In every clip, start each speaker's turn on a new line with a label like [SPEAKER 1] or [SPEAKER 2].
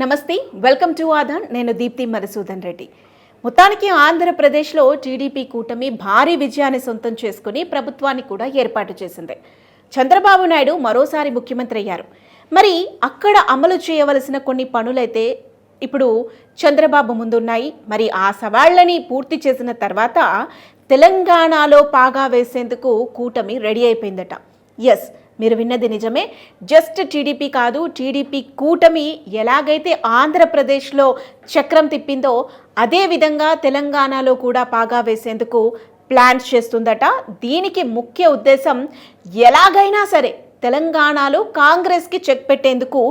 [SPEAKER 1] నమస్తే welcome to Aadan నేను దీప్తి మధుసూదన్ రెడ్డి. మొత్తానికి ఆంధ్రప్రదేశ్లో టీడీపీ కూటమి భారీ విజయాన్ని సొంతం చేసుకుని ప్రభుత్వాన్ని కూడా ఏర్పాటు చేసింది. చంద్రబాబు నాయుడు మరోసారి ముఖ్యమంత్రి అయ్యారు. మరి అక్కడ అమలు చేయవలసిన కొన్ని పనులైతే ఇప్పుడు చంద్రబాబు ముందున్నాయి. మరి ఆ సవాళ్ళని పూర్తి చేసిన తర్వాత తెలంగాణలో పాగా వేసేందుకు కూటమి రెడీ అయిపోయిందట. ఎస్ మీరు విన్నది నిజమే. జస్ట్ టీడీపీ కాదు టీడీపీ కూటమి ఎలాగైతే ఆంధ్రప్రదేశ్లో చక్రం తిప్పిందో అదే విధంగా తెలంగాణలో కూడా పాగా వేసేందుకు ప్లాన్స్ చేస్తుందట. దీనికి ముఖ్య ఉద్దేశం ఎలాగైనా సరే తెలంగాణలో కాంగ్రెస్కి చెక్ పెట్టేందుకు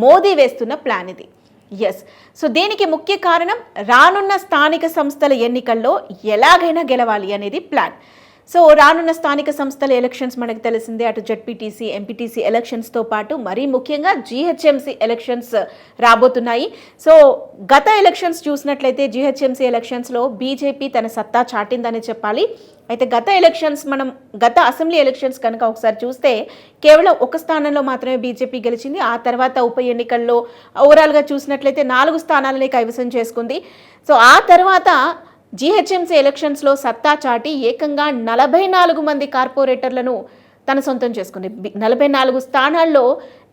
[SPEAKER 1] మోదీ వేస్తున్న ప్లాన్ ఇది. ఎస్ సో దీనికి ముఖ్య కారణం రానున్న స్థానిక సంస్థల ఎన్నికల్లో ఎలాగైనా గెలవాలి అనేది ప్లాన్. సో రానున్న స్థానిక సంస్థల ఎలక్షన్స్ మనకు తెలిసిందే. అటు జడ్పీటీసీ ఎంపీటీసీ ఎలక్షన్స్తో పాటు మరీ ముఖ్యంగా జీహెచ్ఎంసీ ఎలక్షన్స్ రాబోతున్నాయి. సో గత ఎలక్షన్స్ చూసినట్లయితే జీహెచ్ఎంసీ ఎలక్షన్స్లో బీజేపీ తన సత్తా చాటిందని చెప్పాలి. అయితే గత ఎలక్షన్స్ మనం గత అసెంబ్లీ ఎలక్షన్స్ కనుక ఒకసారి చూస్తే కేవలం ఒక స్థానంలో మాత్రమే బీజేపీ గెలిచింది. ఆ తర్వాత ఉప ఎన్నికల్లో ఓవరాల్గా చూసినట్లయితే నాలుగు స్థానాలని కైవసం చేసుకుంది. సో ఆ తర్వాత జీహెచ్ఎంసీ ఎలక్షన్స్లో సత్తా చాటి ఏకంగా నలభై నాలుగు మంది కార్పొరేటర్లను తన సొంతం చేసుకుంది. నలభై నాలుగు స్థానాల్లో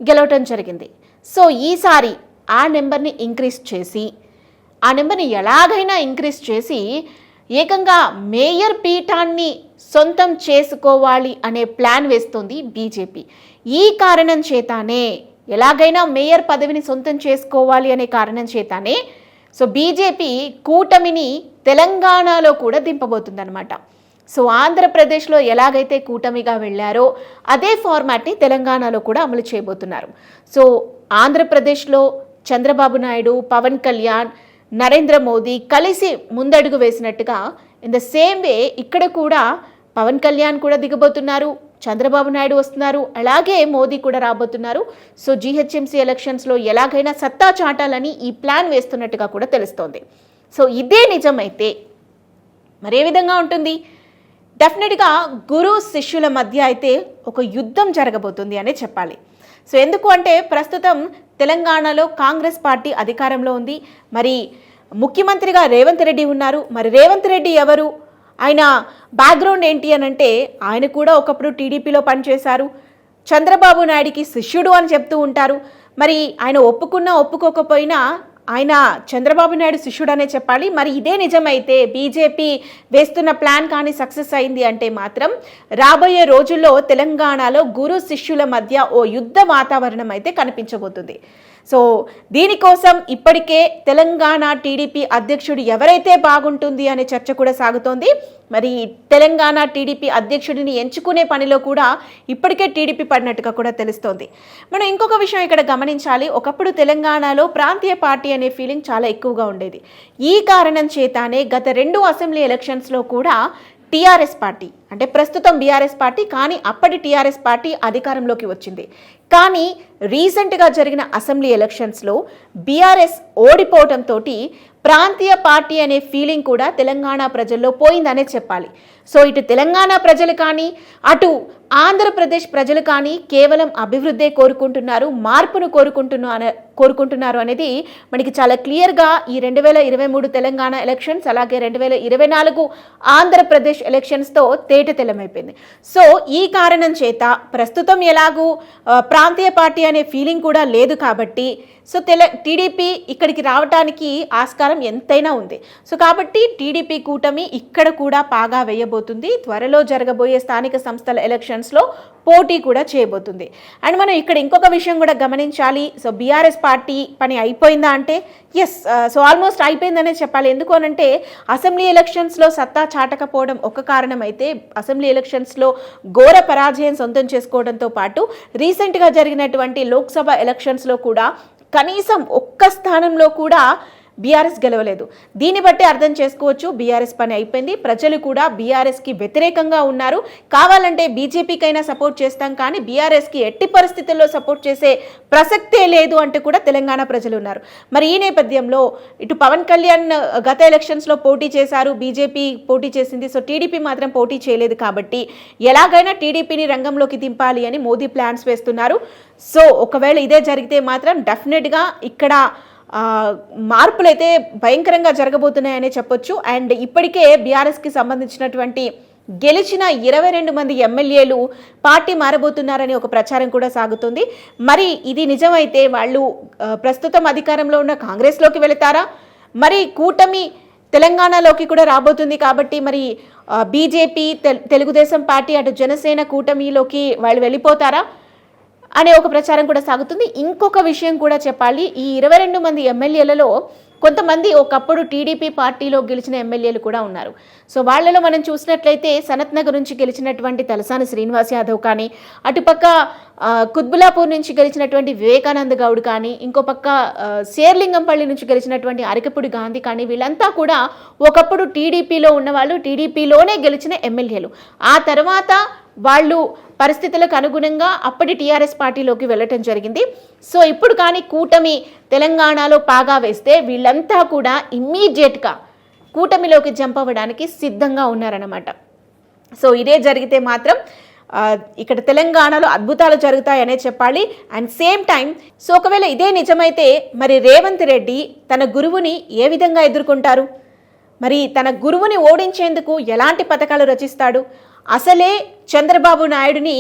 [SPEAKER 1] గెలవటం జరిగింది. సో ఈసారి ఆ నెంబర్ని ఇంక్రీజ్ చేసి ఆ నెంబర్ని ఎలాగైనా ఇంక్రీజ్ చేసి ఏకంగా మేయర్ పీఠాన్ని సొంతం చేసుకోవాలి అనే ప్లాన్ వేస్తుంది బీజేపీ. ఈ కారణం చేతనే ఎలాగైనా మేయర్ పదవిని సొంతం చేసుకోవాలి అనే కారణం చేతనే సో బీజేపీ కూటమిని తెలంగాణలో కూడా దింపబోతుందన్నమాట. సో ఆంధ్రప్రదేశ్లో ఎలాగైతే కూటమిగా వెళ్ళారో అదే ఫార్మాట్ని తెలంగాణలో కూడా అమలు చేయబోతున్నారు. సో ఆంధ్రప్రదేశ్లో చంద్రబాబు నాయుడు పవన్ కళ్యాణ్ నరేంద్ర మోదీ కలిసి ముందడుగు వేసినట్టుగా ఇన్ ద సేమ్ వే ఇక్కడ కూడా పవన్ కళ్యాణ్ కూడా దిగబోతున్నారు. చంద్రబాబు నాయుడు వస్తున్నారు. అలాగే మోదీ కూడా రాబోతున్నారు. సో జీహెచ్ఎంసీ ఎలక్షన్స్లో ఎలాగైనా సత్తా చాటాలని ఈ ప్లాన్ వేస్తున్నట్టుగా కూడా తెలుస్తోంది. సో ఇదే నిజమైతే మరే విధంగా ఉంటుంది? డెఫినెట్గా గురు శిష్యుల మధ్య అయితే ఒక యుద్ధం జరగబోతుంది అనే చెప్పాలి. సో ఎందుకు అంటే ప్రస్తుతం తెలంగాణలో కాంగ్రెస్ పార్టీ అధికారంలో ఉంది. మరి ముఖ్యమంత్రిగా రేవంత్ రెడ్డి ఉన్నారు. మరి రేవంత్ రెడ్డి ఎవరు? ఆయన బ్యాక్గ్రౌండ్ ఏంటి అని అంటే ఆయన కూడా ఒకప్పుడు టీడీపీలో పనిచేశారు. చంద్రబాబు నాయుడికి శిష్యుడు అని చెప్తూ ఉంటారు. మరి ఆయన ఒప్పుకున్నా ఒప్పుకోకపోయినా ఆయన చంద్రబాబు నాయుడు శిష్యుడనే చెప్పాలి. మరి ఇదే నిజమైతే బీజేపీ వేస్తున్న ప్లాన్ కానీ సక్సెస్ అయింది అంటే మాత్రం రాబోయే రోజుల్లో తెలంగాణలో గురు శిష్యుల మధ్య ఓ యుద్ధ వాతావరణం అయితే కనిపించబోతుంది. సో దీనికోసం ఇప్పటికే తెలంగాణ టీడీపీ అధ్యక్షుడు ఎవరైతే బాగుంటుంది అనే చర్చ కూడా సాగుతోంది. మరి తెలంగాణ టీడీపీ అధ్యక్షుడిని ఎంచుకునే పనిలో కూడా ఇప్పటికే టీడీపీ పడినట్టుగా కూడా తెలుస్తోంది. మనం ఇంకొక విషయం ఇక్కడ గమనించాలి. ఒకప్పుడు తెలంగాణలో ప్రాంతీయ పార్టీ అనే ఫీలింగ్ చాలా ఎక్కువగా ఉండేది. ఈ కారణం చేతనే గత రెండు అసెంబ్లీ ఎలక్షన్స్లో కూడా టీఆర్ఎస్ పార్టీ అంటే ప్రస్తుతం బీఆర్ఎస్ పార్టీ కానీ అప్పటి టీఆర్ఎస్ పార్టీ అధికారంలోకి వచ్చింది. కానీ రీసెంట్గా జరిగిన అసెంబ్లీ ఎలక్షన్స్లో బీఆర్ఎస్ ఓడిపోవడంతో ప్రాంతీయ పార్టీ అనే ఫీలింగ్ కూడా తెలంగాణ ప్రజల్లో పోయిందనే చెప్పాలి. సో ఇటు తెలంగాణ ప్రజలు కానీ అటు ఆంధ్రప్రదేశ్ ప్రజలు కానీ కేవలం అభివృద్ధే కోరుకుంటున్నారు మార్పును కోరుకుంటున్నారు కోరుకుంటున్నారు అనేది మనకి చాలా క్లియర్గా ఈ రెండు వేల ఇరవై మూడు తెలంగాణ ఎలక్షన్స్ అలాగే రెండు వేల ఇరవై నాలుగు ఆంధ్రప్రదేశ్ ఎలక్షన్స్తో తేట తెల్లమైపోయింది. సో ఈ కారణం చేత ప్రస్తుతం ఎలాగూ ప్రాంతీయ పార్టీ అనే ఫీలింగ్ కూడా లేదు కాబట్టి సో తెల టీడీపీ ఇక్కడికి రావడానికి ఆస్కారం ఎంతైనా ఉంది. సో కాబట్టి టీడీపీ కూటమి ఇక్కడ కూడా పాగా వేయబోతుంది. త్వరలో జరగబోయే స్థానిక సంస్థల ఎలక్షన్స్లో పోటీ కూడా చేయబోతుంది. అండ్ మనం ఇక్కడ ఇంకొక విషయం కూడా గమనించాలి. సో బీఆర్ఎస్ పార్టీ పని అయిపోయిందా అంటే ఎస్ సో ఆల్మోస్ట్ అయిపోయిందనే చెప్పాలి. ఎందుకు అనంటే అసెంబ్లీ ఎలక్షన్స్లో సత్తా చాటకపోవడం ఒక కారణం అయితే అసెంబ్లీ ఎలక్షన్స్లో ఘోర పరాజయం సొంతం చేసుకోవడంతో పాటు రీసెంట్గా జరిగినటువంటి లోక్సభ ఎలక్షన్స్లో కూడా కనీసం ఒక్క స్థానంలో కూడా బీఆర్ఎస్ గెలవలేదు. దీన్ని బట్టి అర్థం చేసుకోవచ్చు బీఆర్ఎస్ పని అయిపోయింది. ప్రజలు కూడా బీఆర్ఎస్కి వ్యతిరేకంగా ఉన్నారు. కావాలంటే బీజేపీకైనా సపోర్ట్ చేస్తాం కానీ బీఆర్ఎస్కి ఎట్టి పరిస్థితుల్లో సపోర్ట్ చేసే ప్రసక్తే లేదు అంటూ కూడా తెలంగాణ ప్రజలు ఉన్నారు. మరి ఈ నేపథ్యంలో ఇటు పవన్ కళ్యాణ్ గత ఎలక్షన్స్లో పోటీ చేశారు. బీజేపీ పోటీ చేసింది. సో టీడీపీ మాత్రం పోటీ చేయలేదు కాబట్టి ఎలాగైనా టీడీపీని రంగంలోకి దింపాలి అని మోదీ ప్లాన్స్ వేస్తున్నారు. సో ఒకవేళ ఇదే జరిగితే మాత్రం డెఫినెట్గా ఇక్కడ మార్పులైతే భయంకరంగా జరగబోతున్నాయనే చెప్పొచ్చు. అండ్ ఇప్పటికే బీఆర్ఎస్కి సంబంధించినటువంటి గెలిచిన ఇరవై రెండు మంది ఎమ్మెల్యేలు పార్టీ మారబోతున్నారని ఒక ప్రచారం కూడా సాగుతుంది. మరి ఇది నిజమైతే వాళ్ళు ప్రస్తుతం అధికారంలో ఉన్న కాంగ్రెస్లోకి వెళతారా? మరి కూటమి తెలంగాణలోకి కూడా రాబోతుంది కాబట్టి మరి బీజేపీ తెలుగుదేశం పార్టీ అటు జనసేన కూటమిలోకి వాళ్ళు వెళ్ళిపోతారా? అనే ఒక ప్రచారం కూడా సాగుతుంది. ఇంకొక విషయం కూడా చెప్పాలి. ఈ ఇరవై రెండు మంది ఎమ్మెల్యేలలో కొంతమంది ఒకప్పుడు టీడీపీ పార్టీలో గెలిచిన ఎమ్మెల్యేలు కూడా ఉన్నారు. సో వాళ్ళలో మనం చూసినట్లయితే సనత్ నగర్ నుంచి గెలిచినటువంటి తలసాని శ్రీనివాస్ యాదవ్ కానీ అటుపక్క కుత్బులాపూర్ నుంచి గెలిచినటువంటి వివేకానంద్ గౌడ్ కానీ ఇంకో పక్క సేర్లింగంపల్లి శేర్లింగంపల్లి నుంచి గెలిచినటువంటి అరకపూడి గాంధీ కానీ వీళ్ళంతా కూడా ఒకప్పుడు టీడీపీలో ఉన్నవాళ్ళు టీడీపీలోనే గెలిచిన ఎమ్మెల్యేలు. ఆ తర్వాత వాళ్ళు పరిస్థితులకు అనుగుణంగా అప్పటి టీఆర్ఎస్ పార్టీలోకి వెళ్ళటం జరిగింది. సో ఇప్పుడు కానీ కూటమి తెలంగాణలో పాగా వేస్తే వీళ్ళంతా కూడా ఇమ్మీడియట్గా కూటమిలోకి జంప్ అవ్వడానికి సిద్ధంగా ఉన్నారన్నమాట. సో ఇదే జరిగితే మాత్రం ఇక్కడ తెలంగాణలో అద్భుతాలు జరుగుతాయనే చెప్పాలి. అండ్ సేమ్ టైం సో ఒకవేళ ఇదే నిజమైతే మరి రేవంత్ రెడ్డి తన గురువుని ఏ విధంగా ఎదుర్కొంటారు? మరి తన గురువుని ఓడించేందుకు ఎలాంటి పథకాలు రచిస్తాడు? అసలే చంద్రబాబు నాయుడిని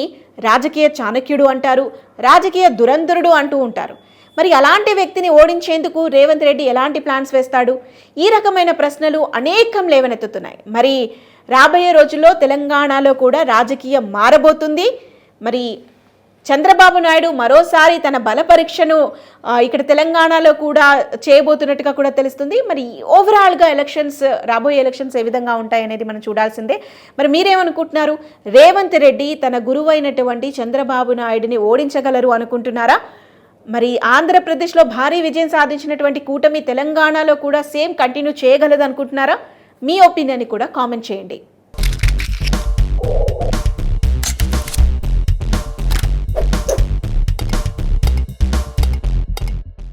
[SPEAKER 1] రాజకీయ చాణక్యుడు అంటారు రాజకీయ దురంధరుడు అంటూ ఉంటారు. మరి అలాంటి వ్యక్తిని ఓడించేందుకు రేవంత్ రెడ్డి ఎలాంటి ప్లాన్స్ వేస్తాడు? ఈ రకమైన ప్రశ్నలు అనేకం లేవనెత్తుతున్నాయి. మరి రాబోయే రోజుల్లో తెలంగాణలో కూడా రాజకీయం మారబోతుంది. మరి చంద్రబాబు నాయుడు మరోసారి తన బల పరీక్షను ఇక్కడ తెలంగాణలో కూడా చేయబోతున్నట్టుగా కూడా తెలుస్తుంది. మరి ఓవరాల్గా ఎలక్షన్స్ రాబోయే ఎలక్షన్స్ ఏ విధంగా ఉంటాయనేది మనం చూడాల్సిందే. మరి మీరేమనుకుంటున్నారు? రేవంత్ రెడ్డి తన గురువైనటువంటి చంద్రబాబు నాయుడిని ఓడించగలరు అనుకుంటున్నారా? మరి ఆంధ్రప్రదేశ్లో భారీ విజయం సాధించినటువంటి కూటమి తెలంగాణలో కూడా సేమ్ కంటిన్యూ చేయగలదు అనుకుంటున్నారా మీ ఒపీనియన్ కూడా కామెంట్ చేయండి.